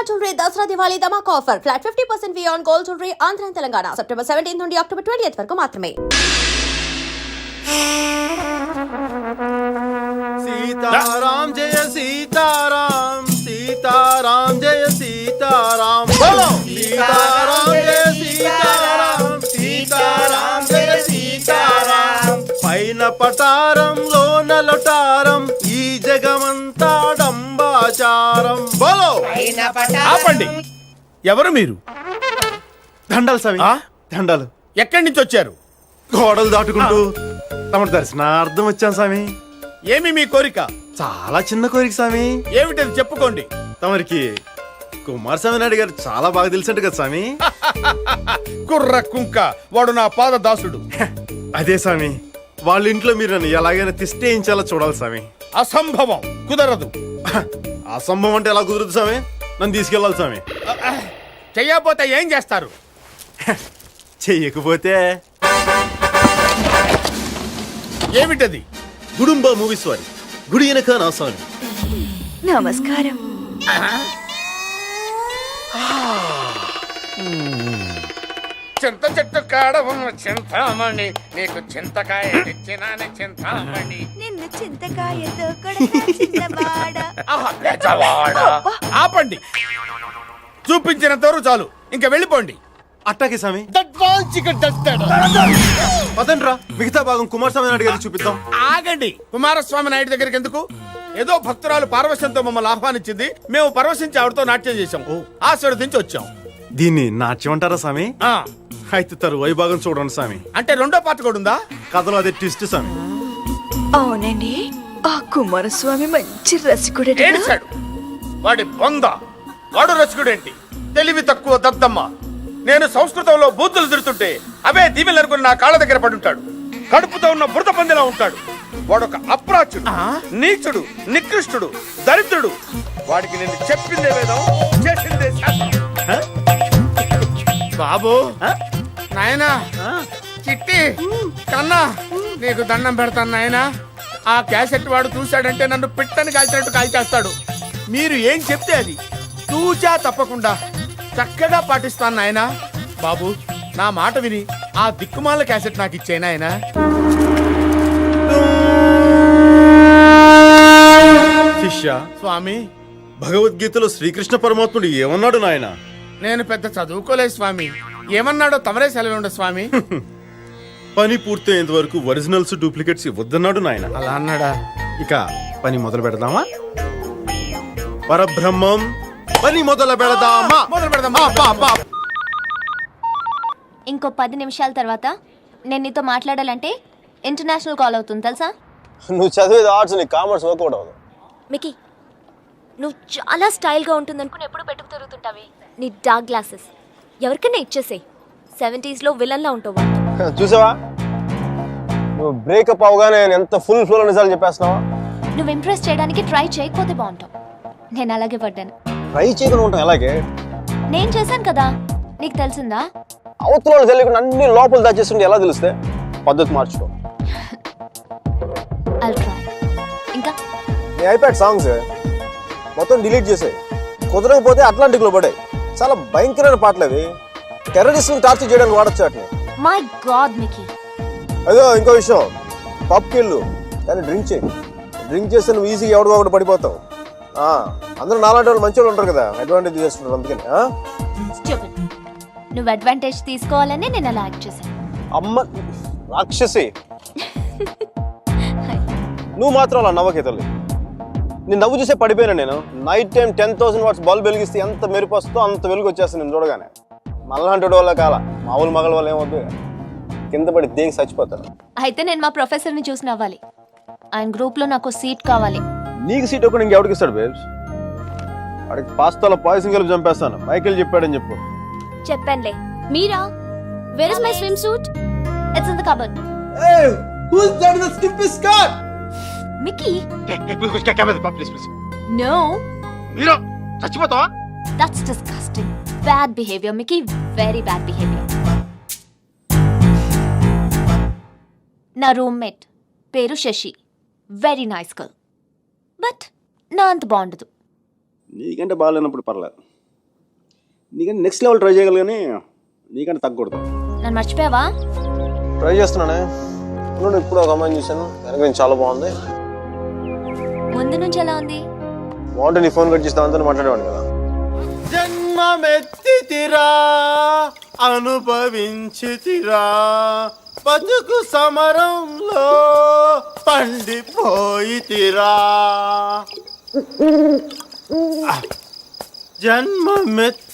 Kumar jewellery Dasara Diwali ధమాక్ offer. Flat fifty percent on gold jewellery Andhra Telangana. September seventeen నుండి October twenty వరకు మాత్రమే. సీతారాం జయ సీతారాం సీతారాం జయ సీతారాం. సీతారాం జయ సీతారాం సీతారాం జయ సీతారాం. పైన పటారం లోన ఈ జగమంత డంబాచారం బోలో! ఆపండి. ఎవరు మీరు? దండాలు స్వామి ఆ? దండాలు. ఎక్కడి నుంచి వచ్చారు? గోడలు దాటుకుంటూ తమ దర్శనార్థం వచ్చాం స్వామి ఏమి మీ కోరిక? చాలా చిన్న కోరిక స్వామి ఏమిటది చెప్పుకోండి. తమరికి కుమారస్వామి నాయుడు గారు చాలా బాగా తెలిసినట్టు కదా స్వామి కుర్ర కుంక వాడు నా పాద దాసుడు. అదే స్వామి వాళ్ళ ఇంట్లో మీరు నన్ను ఎలాగైనా తిష్టేయించాలో చూడాలి స్వామి అసంభవం. కుదరదు. అసంభవం అంటే ఎలా కుదురుతుంది స్వామి? నన్ను తీసుకెళ్ళాలి స్వామి. చెయ్యకపోతే ఏం చేస్తారు? చెయ్యకపోతే? ఏమిటది? గుడుంబ మూవీస్ వారి. గుడి వెనక నా స్వామి. నమస్కారం. చింత చెట్టు కాడ ఉన్న చింతామణి నీకు చింతకాయ తెచ్చినాని చింతామణి. చింతకాయతో చిన్నవాడ. ఆపండి. చూపించినంత వరకు చాలు. ఇంకా వెళ్ళిపోండి. అట్టాకే స్వామి. పదండ్రా. మిగతా భాగం కుమారస్వామి నాయుడు గారికి చూపిద్దాం. ఆగండి. కుమారస్వామి నాయుడు దగ్గరికి ఎందుకు? ఏదో భక్తురాలు పార్వశంతో మమ్మల్ని ఆహ్వానించింది. మేము పరవశించి ఆవిడతో నాట్యం చేశాం. ఆశీర్వదించి వచ్చాం. దీన్ని నాట్యం అంటారా స్వామి ఆ, అయితే తరువాయి భాగం చూడండి స్వామి అంటే రెండో పాట కూడా ఉందా? కథలో అదే ట్విస్ట్ స్వామి అవునండి. ఆ కుమారస్వామి మంచి రసికుడట ఏడిచాడు. వాడి బొంద. వాడు రచకుడేంటి తెలివి తక్కువ దద్దమ్మ. నేను సంస్కృతంలో బూతులు తిడుతుంటే అవే దీవెలు అనుకుని నా కాళ్ళ దగ్గర పడుంటాడు. కడుపుతో ఉన్న బురద పందిలా ఉంటాడు. వాడొక అప్రాచుడు నీచుడు నికృష్టుడు దరిద్రుడు. వాడికి నేను చెప్పిందే వేదం చేసిందే. బాబు. నాయనా. చిట్టి. కన్నా. నీకు దండం పెడతాను నాయనా. ఆ క్యాసెట్ వాడు చూశాడంటే నన్ను పిట్టని కాల్చినట్టు కాల్చేస్తాడు. మీరు ఏం చెప్తే అది. తూచా తప్పకుండా. చక్కగా పాటిస్తాను నాయనా. బాబు నా మాట విని ఆ దిక్కుమాల క్యాసెట్ నాకు ఇచ్చే నాయనా. శిష్య స్వామి భగవద్గీతలో శ్రీకృష్ణ పరమాత్ముడు ఏమన్నాడు నాయన? నేను పెద్ద చదువుకోలేదు స్వామి. ఏమన్నాడో తమరే సెలవు స్వామి. పని పూర్తయ్యేంత వరకు ఒరిజినల్స్ డూప్లికేట్స్ ఇవ్వద్దన్నాడు నాయన. అలా అన్నాడా? ఇక పని మొదలు పెడదామా? పరబ్రహ్మం పని మొదలు పెడదామా? మొదలు పెడదామా? బా, బా. ఇంకో పది నిమిషాల తర్వాత నేను నీతో మాట్లాడాలంటే ఇంటర్నేషనల్ కాల్ అవుతుంది తెలుసా? నువ్వు చదివేది ఆర్ట్స్ నీకు కామర్స్ వర్కౌట్ అవ్వదు మికి నువ్వు చాలా స్టైల్గా ఉంటుంది అనుకుని ఎప్పుడు పెట్టుకు తిరుగుతుంటావి? నీ డార్క్ గ్లాసెస్ ఎవరికైనా ఇచ్చేసేయ్. సెవెంటీస్లో విలన్లా ఉంటావు. చూసావా? నువ్వు బ్రేకప్ అవగానే నేను ఎంత ఫుల్ ఫ్లో నిజాలు చెప్పేస్తున్నావా? నువ్వు ఇంప్రెస్ చేయడానికి ట్రై చేయకపోతే బాగుంటావు. నేను అలాగే పడ్డాను. ట్రై చేయకుండా ఉంటాం ఎలాగే? నేను చేశాను కదా. నీకు తెలిసిందా? అవతల వాళ్ళు తెలియకుండా అన్ని లోపల దాచేస్తుంటే ఎలా తెలిస్తే? పద్ధతి మార్చుకో. అల్ ట్రై ఇంకా? నీ ఐప్యాడ్ సాంగ్స్ మొత్తం డిలీట్ చేసాయి. కుదరకపోతే అట్లాంటిక్లో పడే చాలా భయంకరమైన పాటలు అవి టెర్రరిస్ట్ టార్చర్ చేయడానికి వాడచ్చు వాటిని. మై గాడ్ మికి అదో ఇంకో విషయం. పబ్కి వెళ్ళు కానీ డ్రింక్ చేయి. డ్రింక్ చేస్తే నువ్వు ఈజీగా ఎవడో ఒకటి పడిపోతావు. ఆ, అందరూ నాలాంటి వాళ్ళు మంచి వాళ్ళు ఉంటారు కదా. అడ్వాంటేజ్ చేసుకుంటారు అందుకని. నువ్వు అడ్వాంటేజ్ తీసుకోవాలని నేను అలా యాక్ట్ చేశాను. అమ్మ రాక్షసి. నువ్వు మాత్రం అలా నవ్వకే తల్లి. నేను నవ్వు చూసే పడిపోయినా నేను. Night time ten thousand watts bulb వెలిగిస్తే ఎంత మెరుపు వస్తుందో అంత వెలుగు వచ్చేస్తుంది నేను చూడగానే. మళ్ళాంటి వాళ్ళ కాల మామూలు మగల వల్ల ఏమవుతుంది కింద పడి దేనికి చచ్చిపోతారు అయితే నేను మా ప్రొఫెసర్ని చూసి నవ్వాలి ఆయన గ్రూప్లో నాకు సీట్ కావాలి నీకు సీట్ ఒకటి ఇంకెవడికి ఇస్తాడు బేబ్స్ వాడికి పాస్తాలో పాయసం కలిపి చంపేస్తాను మైకేల్ చెప్పాడని చెప్పు చెప్పండి Meera where is my swimsuit it's in the cupboard Mickey no మీరు చచ్చిపోతావా that's disgusting bad behaviour Mickey very bad behaviour నా రూమ్మేట్ పేరు Sashi. Very nice girl but నా అంత బాగుండదు. నీకంటే బాగాలేనప్పుడు పర్లేదు. నీకంటే నెక్స్ట్ లెవెల్ ట్రై చేయగలి కానీ నీకంటే తగ్గకూడదు. నన్ను మర్చిపోయావా? ట్రై చేస్తున్నానే. ఇప్పుడు ఇప్పుడు ఒక అమ్మాయిని చూశాను. వెనక నుంచి చాలా బాగుంది. ముందు నుంచి ఎలా ఉంది? బాగుంటే నీ ఫోన్ కట్ చేస్తే అంతా మాట్లాడేవాడు కదా. జన్మమెత్తితిరా అనుభవించితిరా. బతుకు సమరంలో పండిపోయితిరా. జన్మమెత్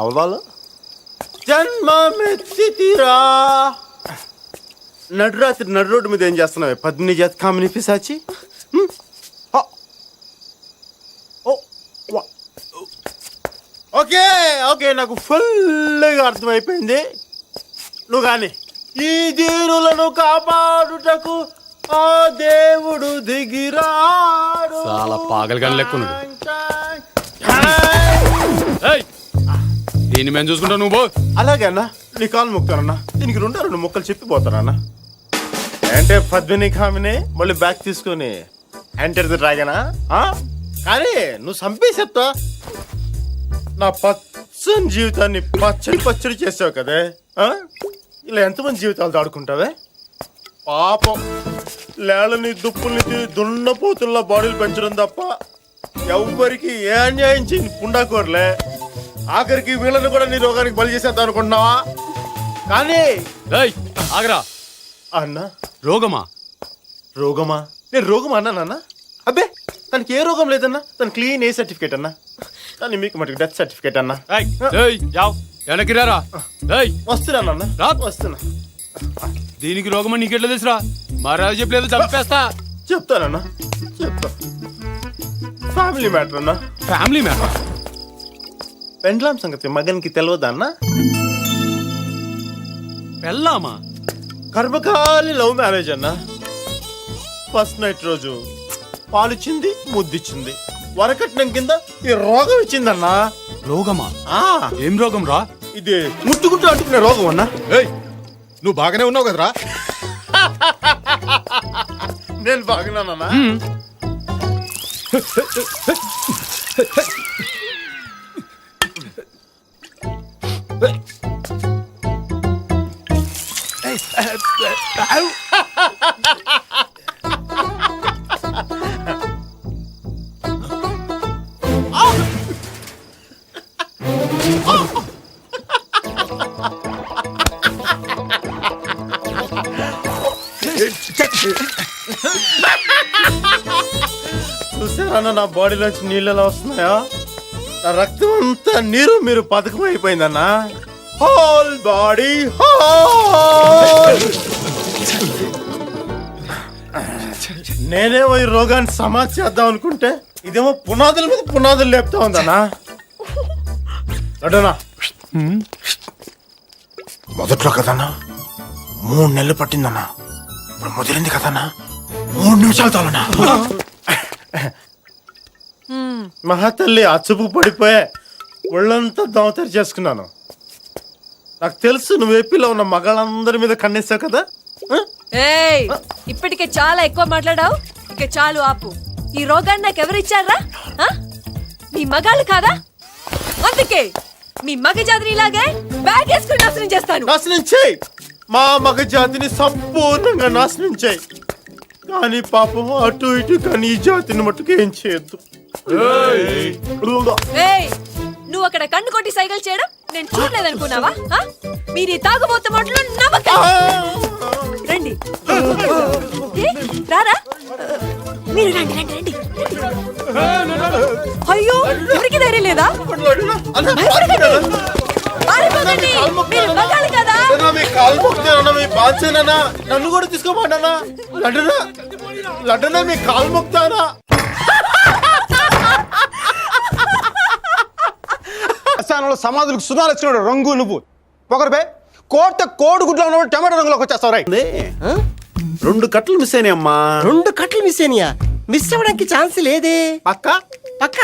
ఎవరు? జన్మమెత్తితిరా. నడు రాత్రి నడు రోడ్డు మీద ఏం చేస్తున్నావే? పద్మిని జాతి కామిని పిశాచి? ఓకే ఓకే నాకు ఫుల్గా అర్థమైపోయింది నువ్వు కానీ ఈ దీనులను కాపాడుటకు ఆ దేవుడు దిగిరాడు చాలా పాగలగాని లెక్కున్నాడు. దీన్ని మేము చూసుకుంటా నువ్వు పో. అలాగే అన్న నీ కాలు మొక్తానన్నా దీనికి రెండు రెండు మొక్కలు చెప్పిపోతానన్నా అంటే పద్మిని కామిని మళ్ళీ బ్యాక్ తీసుకొని ఎంటర్ ది డ్రాగనా ఆ? కానీ నువ్వు చంపేసేస్తా నా పచ్చని జీవితాన్ని పచ్చడి పచ్చడి చేసావు కదే? ఇలా ఎంతమంది జీవితాలు దాడుకుంటావే? పాపం. లేళ్ళని దుప్పుల్ని దున్నపోతుల్లా బాడీలు పెంచడం తప్ప ఎవ్వరికి ఏ అన్యాయం చేయని పుండాకోరలే. ఆఖరికి వీళ్ళని కూడా నీ రోగానికి బలి చేసేద్దాం అనుకుంటున్నావా? కానీ ఆగరా. అన్న. రోగమా? రోగమా? నేను రోగం అన్నానన్నా అబ్బే తనకి ఏ రోగం లేదన్నా? తన క్లీన్ ఏ సర్టిఫికేట్ అన్నా? కానీ మీకు మటుకు డెత్ సర్టిఫికేట్ అన్నా. వెనక్కి రారా? ఏయ్. వస్తున్నానన్నా రా. వస్తున్నా. దీనికి రోగమని నీకెట్లా తెలుసురా? మహారాజు చెప్పలేదు చంపేస్తా. చెప్తానన్నా చెప్తా. ఫ్యామిలీ మ్యాటర్ అన్నా. ఫ్యామిలీ మ్యాటర్ పెండ్లాం సంగతి మగన్కి తెలియదా అన్నా? పెళ్ళామా? కర్మకాలి లవ్ మ్యారేజ్ అన్నా. ఫస్ట్ నైట్ రోజు పాలిచ్చింది ముద్దిచ్చింది. వరకట్నం కింద ఈ రోగం ఇచ్చిందన్నా. రోగమా? ఆ. ఏం రోగం రా ఇది ముట్టుకుంటూ అంటుకునే రోగం అన్నా. ఏయ్ నువ్వు బాగానే ఉన్నావు కదరా? నేను బాగున్నానన్నా. చూసారన్న నా బాడీలోంచి నీళ్ళు ఎలా వస్తున్నాయా? నా రక్తం అంతా నీరు మీరు పథకం అయిపోయిందన్నా. హోల్ బాడీ హోల్ నేనేమో ఈ రోగాన్ని సమాధి చేద్దాం అనుకుంటే ఇదేమో పునాదుల మీద పునాదులు లేపుతా ఉందన్నా. అడనా మొదట్లో కదన్నా మూడు నెలలు పట్టిందన్నా. ఇప్పుడు ముదిరింది కదన్నా మూడు నిమిషాలు తాలనా మహాతల్లి అచ్చుపు పడిపోయే ఒళ్ళంతా దోమతరి చేసుకున్నాను. నాకు తెలుసు నువ్వు ఏపీలో ఉన్న మగాళ్ళందరి మీద కన్నేసావు కదా? ఏయ్ ఇప్పటికే చాలా ఎక్కువ మాట్లాడావు. ఇక చాలు ఆపు. ఈ రోగాన్ని నాకు ఎవరిచ్చారా? మీ మగాళ్ళు కాదా? అందుకే మీ మగ జాతిని ఇలాగే బ్యాగ్ వేసుకుని నాశనం చేస్తాను. నాశనం చేయి. మా మగ జాతిని సంపూర్ణంగా నాశనం చేయి. కానీ పాపం అటు ఇటు కానీ ఈ జాతిని మట్టుకు ఏం చేయొద్దు. ఏయ్! నువ్వు అక్కడ కన్ను కొట్టి సైకిల్ చేయడం నేను చూడలేదనుకున్నావా? ఆ? మీరు ఈ తాగుబోతు మాటలు నమ్మకం! రండి. ఏ, రారా? మీరు రండి రండి రండి. అయ్యో ఎవరికి ధైర్యం లేదా? పారిపోకండి! మీరు మగాళ్ళు కదా? మీ నన్ను కూడా తీసుకోమంటానా లడ్డనా? లడ్డనా? మీ కాలు మొక్తానా స్థానంలో సమాధులకు సుధాలు వచ్చినాడు రంగు నువ్వు. పొగరపే కోట కోడి గుడ్లో ఉన్నవాడు టమాటో రంగులోకి వచ్చేస్తావు రై రెండు కట్టలు మిస్ అయినాయి అమ్మా. రెండు కట్లు మిస్ అయినాయా? మిస్ అవ్వడానికి ఛాన్స్ లేదే. పక్క? పక్క?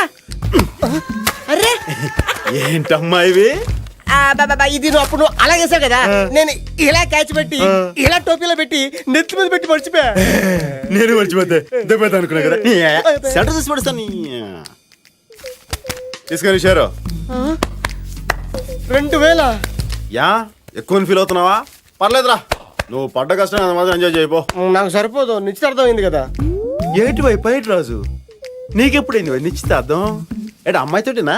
అరే! ఏంటమ్మా ఇవి? ఇది నువ్వు అప్పుడు నువ్వు అలా చేసావు కదా. నేను ఇలా క్యాచ్ పెట్టి ఇలా టోపీలో పెట్టి నెత్తి మీద పెట్టి మర్చిపోయా? నేను మర్చిపోతే దెబ్బతా అనుకున్నా కదా. సెంటర్ చూసి తీసుకొని షేరు రెండు వేల? యా ఎక్కువ ఫీల్ అవుతున్నావా? పర్లేదురా. నువ్వు పడ్డ కష్టం అది మాత్రం ఎంజాయ్ చేయపో నాకు సరిపోదు. నిశ్చితార్థం అయింది కదా. ఏటి వై పైటి రాజు? నీకెప్పుడైంది వై నిశ్చితార్థం? ఏట అమ్మాయితోటినా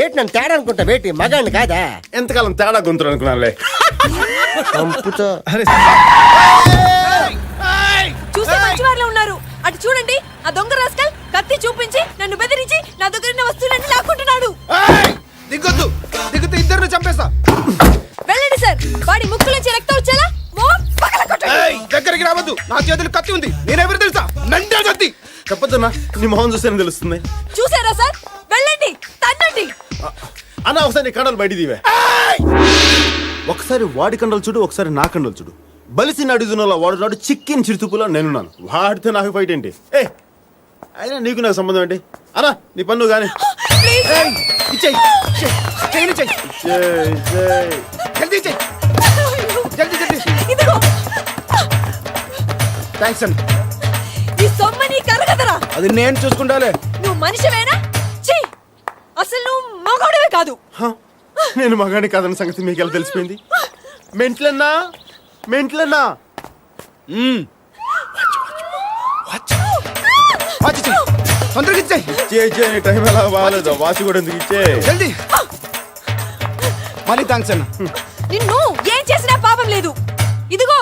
ఏంటి నన్ను తేడా అనుకుంటా బేటి మగాడిని కాదా? ఎంతకాలం తేడా గొంతులు అనుకున్నానులే. ఉన్నారు. అటు చూడండి ఆ దొంగ రాస్కల్ కత్తి చూపించి నన్ను బెదిరించి నా దగ్గర ఉన్న వస్తువులన్నీ లాక్కుంటున్నాడు. దిగొద్దు. ఇద్దరు చంపేస్తా. వెళ్ళండి సార్. వాడి ముక్కులోంచి రక్తం వచ్చేలా? దగ్గరికి రావద్దు. నా చేతులు కత్తి ఉంది. నేనెవరు తెలుసా? నంటే కత్తి చెప్పొద్దన్నా నీ మొహం చూస్తేనే తెలుస్తుంది? చూసారా సార్? వెళ్ళండి తన్నండి. అన్న ఒకసారి నీ కండలు బయట దీవే ఒకసారి వాడి కండలు చూడు ఒకసారి నా కండలు చూడు. బలిసి వాడు నాడు చిక్కిన చిరుతుపులో నేనున్నాను. వాడితే నాకు ఫైట్ ఏంటి? ఏ అయినా నీకు నాకు సంబంధం ఏంటి? అన్నా నీ పన్ను కానీ ప్లీజ్ ఇచ్చేయ్ చేయని చెయ్యి జల్దీ చెయ్యి. జల్దీ జల్దీ. ఇదిగో. థ్యాంక్స్ అండి ఈ కరగదరా అది నేను చూసుకుంటాలే. నువ్వు మనిషివేనా? ఛీ! అసలు నువ్వు మగోడివే కాదు. నేను మగాని కాదన్న సంగతి మీకు ఎలా తెలిసిపోయింది? మెంట్లన్నా? మెంట్లన్నా? వాచి చెయ్యి తొందరగా ఇచ్చేయ్ చే చే నీ టైం ఎలా బాగాలేదు. వాసి కూడా ఎందుకు ఇచ్చే జల్దీ. మళ్ళీ థ్యాంక్స్ అన్న. నిన్ను ఏం చేసినా పాపం లేదు. ఇదిగో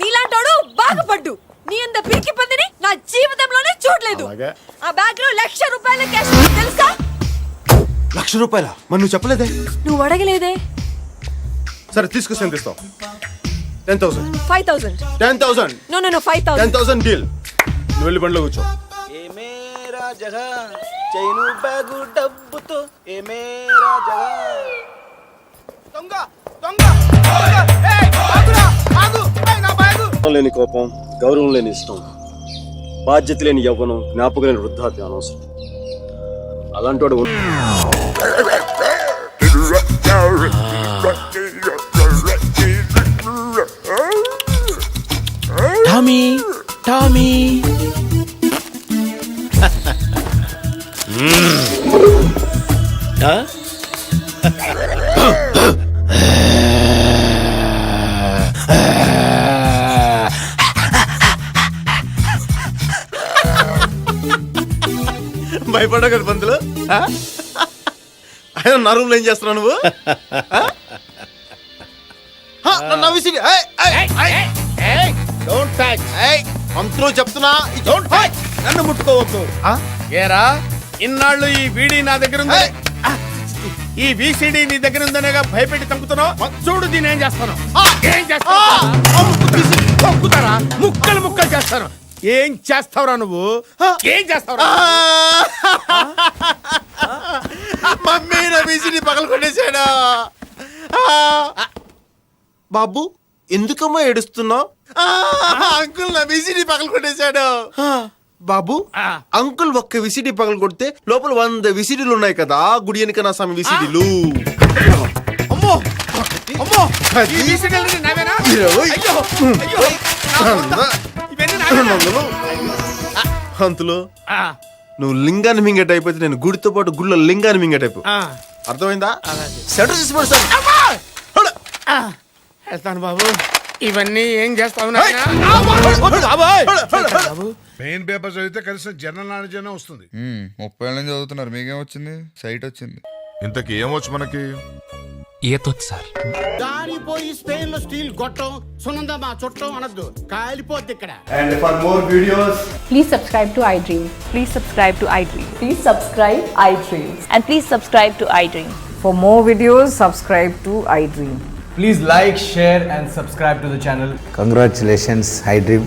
నీలాంటోడు బాగుపడ్డు. నీ అంత పిరికి పందిని నా జీవితంలోనే చూడలేదు. అలాగా? ఆ బ్యాగ్లో లక్ష రూపాయల క్యాష్ తెలుసా? లక్ష రూపాయల? మరి నువ్వు చెప్పలేదే? నువ్వు అడగలేదే? సరే తీసుకొస్తే ఎంత ఇస్తావు ten thousand five thousand ten thousand no no no five ten thousand thousand deal నువ్వు వెళ్ళి బండిలో కూర్చో. జగ చైను బ్యాగు డబ్బుతో ఏ మేరా జగ దొంగ దొంగ! లేని కోపం గౌరవం లేని ఇష్టం బాధ్యత లేని యవ్వనం జ్ఞాపకం లేని వృద్ధాప్యం అనవసరం. అలాంటి వాడు టామీ టామీ. భయపడ్డా కదా పంతులు? ఆయన నా రూమ్లో ఏం చేస్తున్నావు నువ్వు? పంతులు చెప్తున్నా. నన్ను ముట్టుకోవద్దు. ఆ? ఏరా? ఇన్నాళ్ళు ఈ వీడి నా దగ్గర ఉంది ఈ విసిడి నీ దగ్గర ఉందనేగా భయపెట్టి చంపుతున్నావు చూడు దీని ఏం చేస్తాను! ఏం! తొక్కుతారా? ముక్కలు ముక్కలు చేస్తాను. ఏం చేస్తావురా నువ్వు? ఏం చేస్తావురా? మమ్మీ నా విసిని పగల కొట్టేశాడు. బాబు ఎందుకమ్మా ఏడుస్తున్నావు? అంకుల్ నా విసిని పగల కొట్టేశాడు. బాబు. అంకుల్ ఒక్క విసిడి పగల కొడితే లోపల వంద విసిడిలు ఉన్నాయి కదా గుడి వెనక నా స్వామి విసిడిలు. అమ్మో! అమ్మో! ఈ విసిడీలు నావేనా? ఇరవై. అయ్యో! అయ్యో! నా బొంద. ఇవన్నీ నావేనా? వందలు. అంతులు నువ్వు లింగాన్ని మింగట్ అయిపోతే నేను గుడితో పాటు గుళ్ళ లింగాన్ని మింగట్ అయిపో. అర్థమైందా? సెంటర్ చేసి పడు అమ్మా! ఆ, వెళ్తాను బాబు. ఇవన్నీ ఏం చేస్తావు? బాబు? మెయిన్ పేపర్ చదివితే కనీసం జనరల్ నాలెడ్జ్ అనే వస్తుంది. ముప్పై ఏళ్ళ నుంచి చదువుతున్నారు. మీకేం వచ్చింది? సైట్ వచ్చింది. ఇంతకి ఏమొచ్చు మనకి? ఈతొచ్చు సార్. దారిపోయి స్పెయిన్లో స్టీల్ గొట్టం సునందమా చుట్టం అనొద్దు. కాలిపోద్ది ఇక్కడ. Please subscribe to iDream. Please subscribe to iDream Please subscribe iDream. And please subscribe to iDream For more videos, subscribe to iDream. Please like share and subscribe to the channel congratulations iDream